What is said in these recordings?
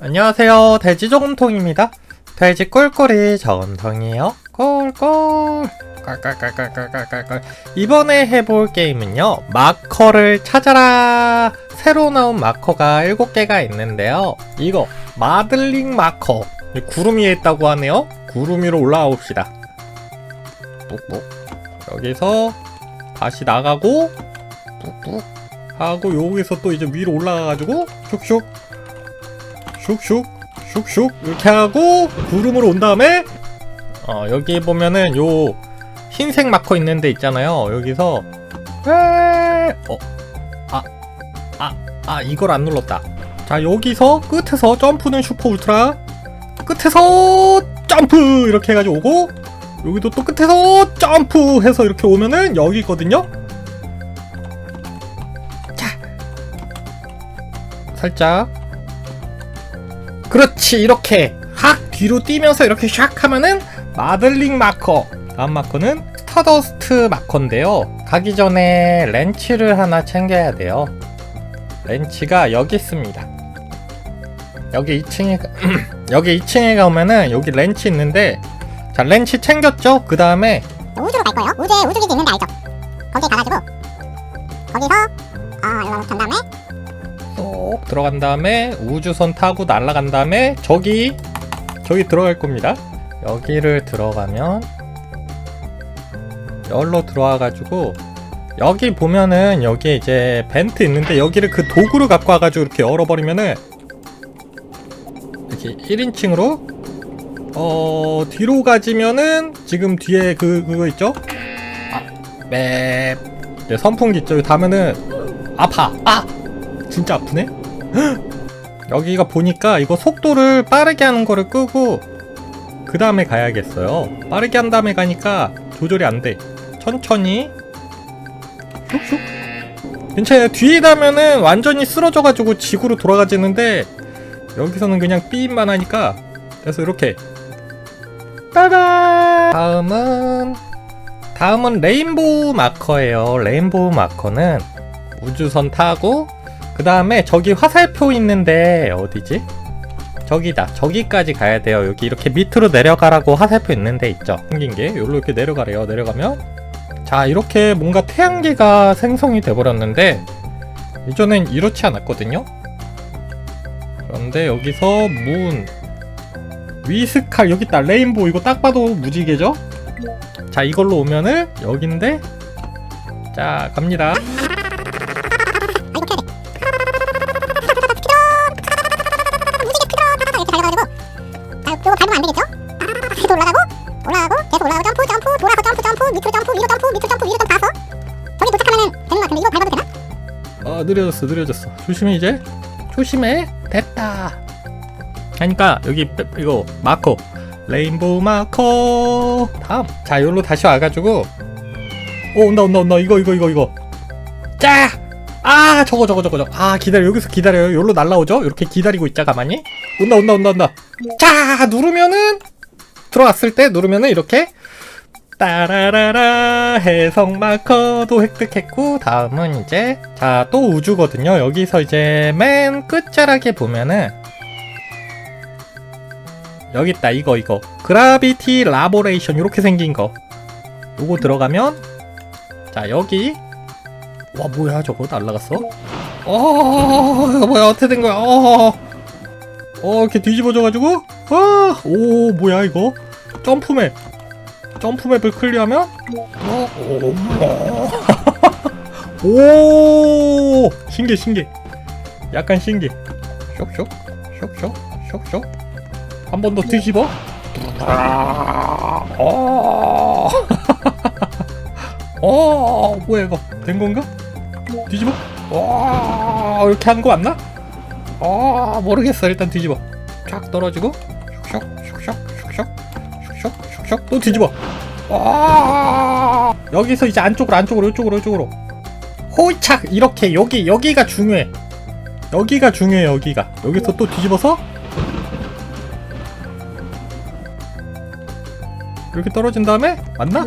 안녕하세요. 돼지 저금통입니다. 돼지 꿀꿀이 저금통이에요. 꿀꿀. 꿀꿀꿀꿀꿀꿀꿀. 이번에 해볼 게임은요. 마커를 찾아라. 새로 나온 마커가 7개가 있는데요. 이거 마들링 마커. 구름 위에 있다고 하네요. 구름 위로 올라가 봅시다. 뚝뚝. 여기서 다시 나가고 뚝뚝 하고 여기서 또 이제 위로 올라가가지고 슉슉 슉슉 슉슉 이렇게 하고 구름으로 온 다음에 어 여기 보면은 요 흰색 마커 있는 데 있잖아요. 여기서 에 어, 아, 아, 아 이걸 안 눌렀다. 자 여기서 끝에서 점프는 슈퍼 울트라. 끝에서 점프! 이렇게 해가지고 오고 여기도 또 끝에서 점프 해서 이렇게 오면은 여기 있거든요. 자. 살짝 그렇지 이렇게 확 뒤로 뛰면서 이렇게 샥 하면은 마들링 마커. 다음 마커는 스타더스트 마커인데요. 가기 전에 렌치를 하나 챙겨야 돼요. 렌치가 여기 있습니다. 여기 2층에 여기 2층에 가면은 여기 렌치 있는데 자 렌치 챙겼죠? 그 다음에 우주로 갈 거예요. 우주에 우주기지 있는데 알죠? 거기 가가지고 거기서 아 이렇게 한 다음에 쏙 들어간 다음에 우주선 타고 날아간 다음에 저기 저기 들어갈 겁니다. 여기를 들어가면 열로 들어와 가지고 여기 보면은 여기 이제 벤트 있는데 여기를 그 도구를 갖고 와 가지고 이렇게 열어 버리면은 이렇게 1인칭으로 어 뒤로 가지면은 지금 뒤에 그 그거 있죠? 아 맵 네, 선풍기 있죠? 닿으면은 아파 아 진짜 아프네? 여기가 보니까 이거 속도를 빠르게 하는 거를 끄고 그 다음에 가야겠어요. 빠르게 한 다음에 가니까 조절이 안 돼. 천천히. 슉슉. 괜찮아요. 뒤에 가면은 완전히 쓰러져 가지고 지구로 돌아가지는데 여기서는 그냥 삐임만 하니까 그래서 이렇게 빠바 다음은 다음은 레인보우 마커예요. 레인보우 마커는 우주선 타고 그 다음에 저기 화살표 있는데 어디지? 저기다. 저기까지 가야 돼요. 여기 이렇게 밑으로 내려가라고 화살표 있는데 있죠? 생긴 게. 여기로 이렇게 내려가래요. 내려가면. 자 이렇게 뭔가 태양계가 생성이 돼 버렸는데 이전엔 이렇지 않았거든요? 그런데 여기서 문 위스칼 여기 있다. 레인보우 이거 딱 봐도 무지개죠? 자 이걸로 오면은 여긴데 자 갑니다 느려졌어 느려졌어. 조심해 이제. 조심해. 됐다. 하니까 여기 빼- 이거 마커. 레인보우 마커. 다음. 자 여기로 다시 와가지고. 오 온다 온다 온다. 이거 이거 이거 이거. 짜 아 저거 저거 저거 저거. 아 기다려. 여기서 기다려요. 여기로 날라오죠? 이렇게 기다리고 있자 가만히. 온다 온다 온다 온다. 자 누르면은 들어왔을 때 누르면은 이렇게 따라라라 해성 마커도 획득했고 다음은 이제 자 또 우주거든요. 여기서 이제 맨 끝자락에 보면은 여기 있다 이거 이거. 그라비티 라보레이션 이렇게 생긴 거. 요거 들어가면 자 여기. 와 뭐야 저거 날라갔어? 어 뭐야 어떻게 된 거야? 어, 어 이렇게 뒤집어져가지고? 아오 뭐야 이거? 점프맵 점프맵을 클리어하면? 어, 오, 오! 신기해 신기해 약간 신기해 쇽쇽? 쇽쇽? 쇽쇽? 한 번 더 뒤집어? 어, 어 뭐야 이거? 된 건가? 뒤집어? 와! 이렇게 한거 맞나? 아 모르겠어. 일단 뒤집어. 쫙 떨어지고 슉슉 슉슉 또 뒤집어. 아. 여기서 이제 안쪽으로 안쪽으로 이쪽으로 이쪽으로. 호이착! 이렇게 여기 여기가 중요해. 여기가 중요해 여기가. 여기서 또 뒤집어서? 이렇게 떨어진 다음에? 맞나?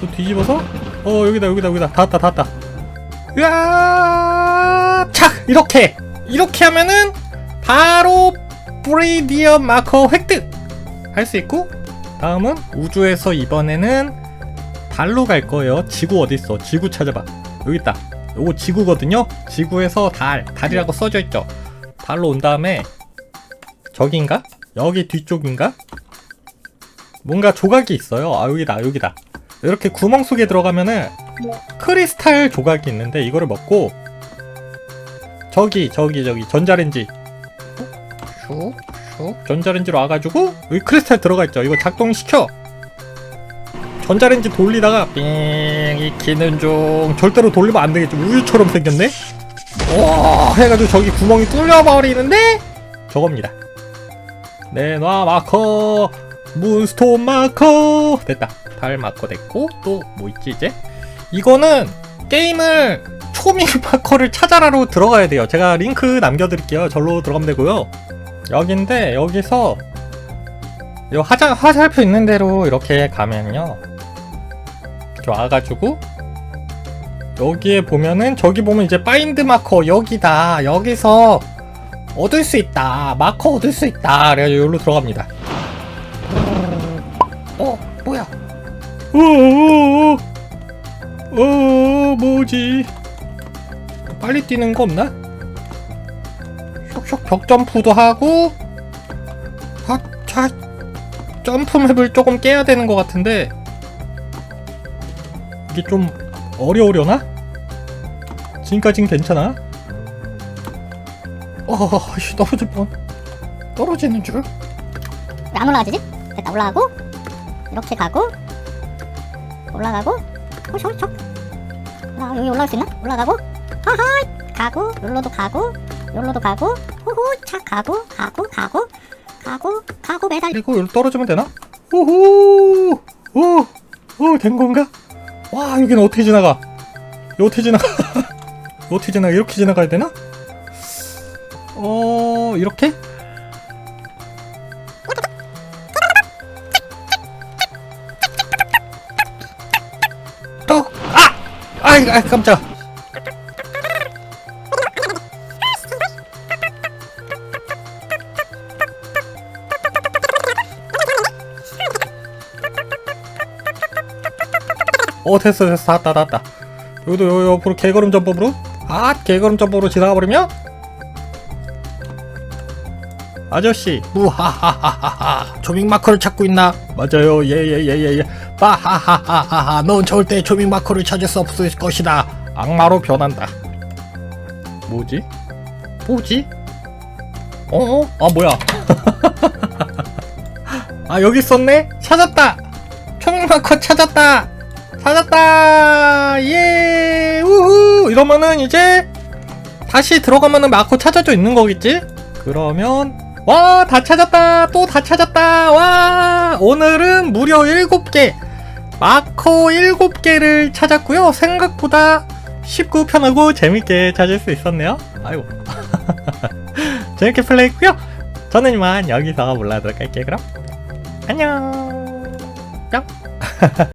또 뒤집어서? 어 여기다 여기다 여기다. 닿았다 닿았다. 으아! 착! 이렇게! 이렇게 하면은 바로 브레이디어 마커 획득! 할 수 있고 다음은 우주에서 이번에는 달로 갈 거예요. 지구 어디 있어? 지구 찾아봐. 여기 있다. 요거 지구거든요. 지구에서 달, 달이라고 써져 있죠. 달로 온 다음에 저긴가? 여기 뒤쪽인가? 뭔가 조각이 있어요. 아 여기다, 여기다. 이렇게 구멍 속에 들어가면은 크리스탈 조각이 있는데 이거를 먹고 저기, 저기, 저기 전자레인지 슉, 슉 전자레인지로 와가지고 여기 크리스탈 들어가 있죠. 이거 작동시켜. 전자레인지 돌리다가 삥 익히는 중 절대로 돌리면 안 되겠지. 우유처럼 생겼네? 와 해가지고 저기 구멍이 뚫려버리는데? 저겁니다. 내놔 마커. 문스톤 마커. 됐다. 달 마커 됐고 또 뭐 있지 이제? 이거는 게임을 초미 마커를 찾아라로 들어가야 돼요. 제가 링크 남겨드릴게요. 절로 들어가면 되고요 여긴데 여기서 요 화자, 화살표 있는 대로 이렇게 가면요. 이렇게 와가지고 여기에 보면은 저기 보면 이제 파인드 마커 여기다. 여기서 얻을 수 있다. 마커 얻을 수 있다. 그래가지고 여기로 들어갑니다. 어 뭐야? 어어어 어 뭐지? 빨리 뛰는 거 없나? 슉슉 벽 점프도 하고 아차 점프 맵을 조금 깨야 되는 것 같은데 이게 좀 어려우려나? 지금까진 괜찮아? 어, 씨, 떨어질 뻔. 떨어지는 줄? 왜 안 올라가지지? 됐다 올라가고 이렇게 가고 올라가고 호쇼쇼 아 여기 올라갈 수 있나? 올라가고 하하 가고 여기로도 가고 여기로도 가고 착 가고 가고 가고 가고 가고 매달 여기 떨어지면 되나? 오호! 오! 오, 된 건가? 와, 여기는 어떻게 지나가? 어떻게? 여기 어떻게 지나가? 이렇게 지나가야 되나? 어, 이렇게? 또! 아! 아이, 아이, 깜짝. 어 됐어 됐어. 다 왔다 다 왔다. 여기도 요 옆으로 개걸음 전법으로? 아 개걸음 전법으로 지나가 버리면? 아저씨 무하하하하하. 조밍 마커를 찾고 있나? 맞아요. 예예예예예. 빠하하하하하 넌 절대 조밍 마커를 찾을 수 없을 것이다. 악마로 변한다. 뭐지? 뭐지? 어어? 아 뭐야? 아 여기 있었네? 찾았다! 조밍 마커 찾았다 찾았다! 예! 우후! 이러면은 이제 다시 들어가면은 마커 찾아져 있는 거겠지? 그러면 와! 다 찾았다! 또 다 찾았다! 와! 오늘은 무려 7개! 마커 7개를 찾았고요. 생각보다 쉽고 편하고 재밌게 찾을 수 있었네요. 아이고. 재밌게 플레이했고요. 저는 이만 여기서 물러도록 할게요. 그럼 안녕! 뿅!